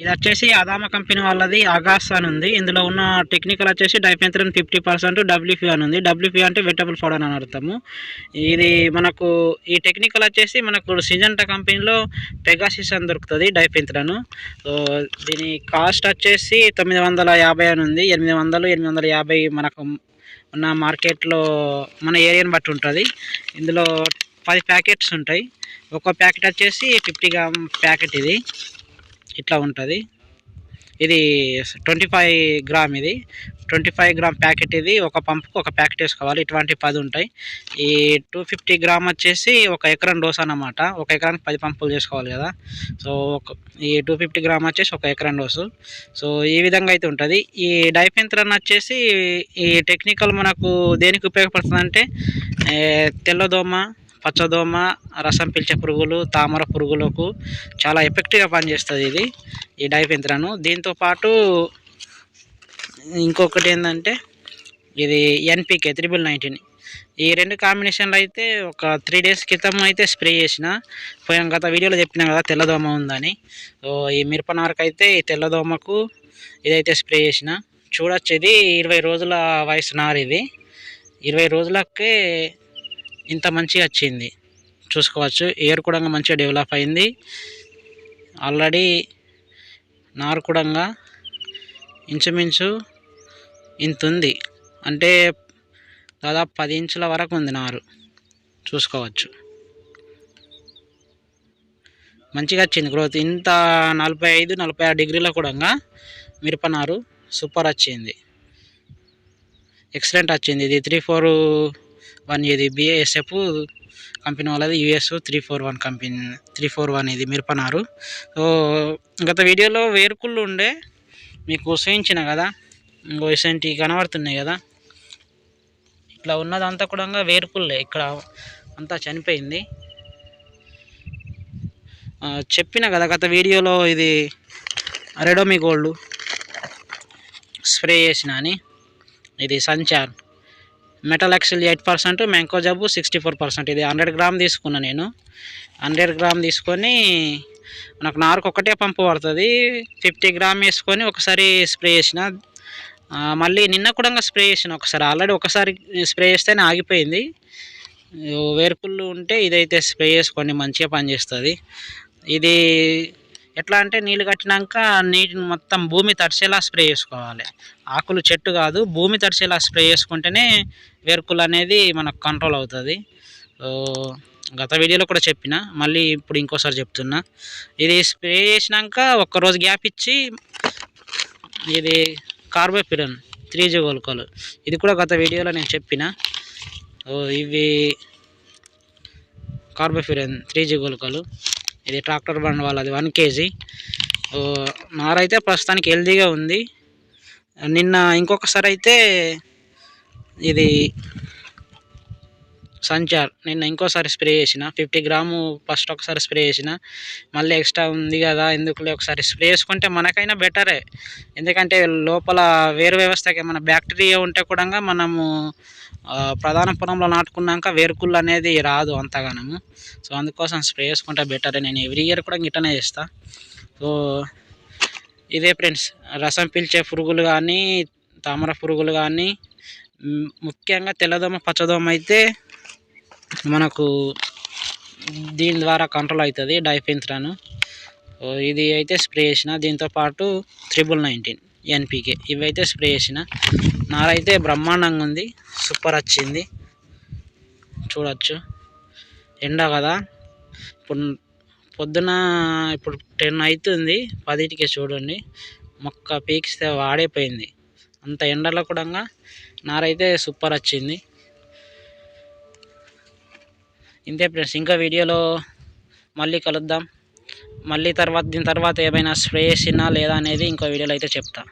ఇది వచ్చేసి అదామ కంపెనీ వాళ్ళది ఆగాస్ అని ఉంది. ఇందులో ఉన్న టెక్నికల్ వచ్చేసి డైపెంత్రన్ ఫిఫ్టీ పర్సెంట్ డబ్ల్యూపీ అని ఉంది. డబ్ల్యూపీ అంటే వెటబుల్ ఫౌడర్ అని అర్థము. ఇది మనకు ఈ టెక్నికల్ వచ్చేసి మనకు సిజంటా కంపెనీలో పెగాసిస్ అని దొరుకుతుంది డైఫెంత్రన్ సో దీని కాస్ట్ వచ్చేసి తొమ్మిది వందల యాభై అని ఉంది. ఎనిమిది వందలు ఎనిమిది వందల యాభై మనకు ఉన్న మార్కెట్లో మన ఏరియాని బట్టి ఉంటుంది. ఇందులో పది ప్యాకెట్స్ ఉంటాయి. ఒక ప్యాకెట్ వచ్చేసి ఫిఫ్టీ గ్రామ్ ప్యాకెట్ ఇది. ఇట్లా ఉంటుంది. ఇది ట్వంటీ ఫైవ్ గ్రామ్ ఇది. ట్వంటీ ఫైవ్ గ్రామ్ ప్యాకెట్ ఇది. ఒక పంపుకు ఒక ప్యాకెట్ వేసుకోవాలి. ఇటువంటి పది ఉంటాయి. ఈ టూ ఫిఫ్టీ గ్రామ్ వచ్చేసి ఒక ఎకరం డోస్ అన్నమాట. ఒక ఎకరానికి పది పంపులు చేసుకోవాలి కదా. సో ఒక ఈ టూ ఫిఫ్టీ గ్రామ్ వచ్చేసి ఒక ఎకరం డోసు. సో ఈ విధంగా అయితే ఉంటుంది. ఈ డైఫెంత్రన్ వచ్చేసి ఈ టెక్నికల్ మనకు దేనికి ఉపయోగపడుతుంది అంటే తెల్లదోమ పచ్చదోమ రసం పీల్చే పురుగులు తామర పురుగులకు చాలా ఎఫెక్టివ్గా పనిచేస్తుంది ఇది ఈ డైఫెంత్రాను దీంతో పాటు ఇంకొకటి ఏంటంటే ఇది ఎన్పికే త్రిబుల్ నైన్టీన్ ఈ రెండు కాంబినేషన్లో అయితే ఒక త్రీ డేస్ క్రితం అయితే స్ప్రే చేసిన. పోయిన గత వీడియోలో చెప్పినా కదా తెల్లదోమ ఉందని. సో ఈ మిరపనారకు అయితే ఈ తెల్లదోమకు ఇదైతే స్ప్రే చేసిన. చూడొచ్చు ఇది ఇరవై రోజుల వయసు నారు ఇది ఇరవై రోజులకే ఇంత మంచిగా వచ్చింది. చూసుకోవచ్చు. ఎయిర్ కూడా మంచిగా డెవలప్ అయింది. ఆల్రెడీ నారు కూడా ఇంచుమించు ఇంత ఉంది. అంటే దాదాపు పది ఇంచుల వరకు ఉంది నారు. చూసుకోవచ్చు. మంచిగా వచ్చింది. గ్రోత్ ఇంత నలభై ఐదు నలభై ఆరు డిగ్రీల కూడా మిరప నారు సూపర్ వచ్చింది. ఎక్సలెంట్ వచ్చింది. ఇది త్రీ ఫోర్ వన్ ఇది బిఏఎస్ఎఫ్ కంపెనీ వాళ్ళది US three four one company three four one ఇది మిరపనారు. సో గత వీడియోలో వేరుకుళ్ళు ఉండే మీకు చూయించిన కదా ఇంకో ఇసంటి కనబడుతున్నాయి కదా. ఇట్లా ఉన్నదంతా కూడా వేరుకుళ్ళే ఇక్కడ అంతా చనిపోయింది. చెప్పిన కదా గత వీడియోలో ఇది రెడోమి గోల్డ్ స్ప్రే చేసిన అని ఇది Sanchar metalaxyl eight percent mancozeb sixty four percent. ఇది హండ్రెడ్ గ్రామ్ తీసుకున్నా నేను. హండ్రెడ్ గ్రామ్ తీసుకొని నాకు నారుకు ఒకటే పంపు పడుతుంది. ఫిఫ్టీ గ్రామ్ వేసుకొని ఒకసారి స్ప్రే చేసిన. మళ్ళీ నిన్న కూడా స్ప్రే చేసిన ఒకసారి. ఆల్రెడీ ఒకసారి స్ప్రే చేస్తేనే ఆగిపోయింది. వేరుకుళ్ళు ఉంటే ఇదైతే స్ప్రే చేసుకొని మంచిగా పనిచేస్తుంది. ఇది ఎట్లా అంటే నీళ్ళు కట్టినాక నీటిని మొత్తం భూమి తడిచేలా స్ప్రే చేసుకోవాలి. ఆకులు చెట్టు కాదు భూమి తడిచేలా స్ప్రే చేసుకుంటేనే వెర్కుల్ అనేది మనకు కంట్రోల్ అవుతుంది. గత వీడియోలో కూడా చెప్పిన మళ్ళీ ఇప్పుడు ఇంకోసారి చెప్తున్నా. ఇది స్ప్రే చేసినాక ఒక్కరోజు గ్యాప్ ఇచ్చి ఇది కార్బోపిరన్ త్రీ జీ గోల్కోలు. ఇది కూడా గత వీడియోలో నేను చెప్పిన. ఇవి కార్బోఫిరన్ త్రీ జీ గోల్కోలు. ఇది ట్రాక్టర్ బండ్ వాళ్ళది వన్ కేజీ. నారైతే ప్రస్తుతానికి హెల్దీగా ఉంది. నిన్న ఇంకొకసారి అయితే ఇది సంచార్. నిన్న ఇంకోసారి స్ప్రే చేసిన. ఫిఫ్టీ గ్రాము ఫస్ట్ ఒకసారి స్ప్రే చేసిన. మళ్ళీ ఎక్స్ట్రా ఉంది కదా ఎందుకులే ఒకసారి స్ప్రే చేసుకుంటే మనకైనా బెటరే. ఎందుకంటే లోపల వేరు వ్యవస్థకి ఏమైనా బ్యాక్టీరియా ఉంటే కూడా మనము ప్రధాన పొలంలో నాటుకున్నాక వేరుకుళ్ళు అనేది రాదు అంతగానము. సో అందుకోసం స్ప్రే చేసుకుంటే బెటర్. నేను ఎవ్రీ ఇయర్ కూడా గిట్టనే చేస్తా. సో ఇదే ఫ్రెండ్స్. రసం పీల్చే పురుగులు కానీ తామర పురుగులు కానీ ముఖ్యంగా తెల్లదోమ పచ్చదోమ అయితే మనకు దీని ద్వారా కంట్రోల్ అవుతుంది డైఫెన్త్రాను ఇది అయితే స్ప్రే చేసిన. దీంతో పాటు త్రిబుల్ నైన్టీన్ ఎన్పికే ఇవైతే స్ప్రే చేసిన. నారైతే బ్రహ్మాండంగా ఉంది. సూపర్ వచ్చింది. చూడవచ్చు ఎండ కదా. ఇప్పుడు పొద్దున ఇప్పుడు టెన్ అవుతుంది. పదిటికే చూడండి. మొక్క పీకిస్తే వాడైపోయింది అంత ఎండలో కూడా నారైతే సూపర్ వచ్చింది. ఇంతే ఫ్రెండ్స్ ఇంకా వీడియోలో మళ్ళీ కలుద్దాం. మళ్ళీ తర్వాత దీని తర్వాత ఏమైనా స్ప్రే చేసినా లేదా అనేది ఇంకో వీడియోలో అయితే చెప్తా.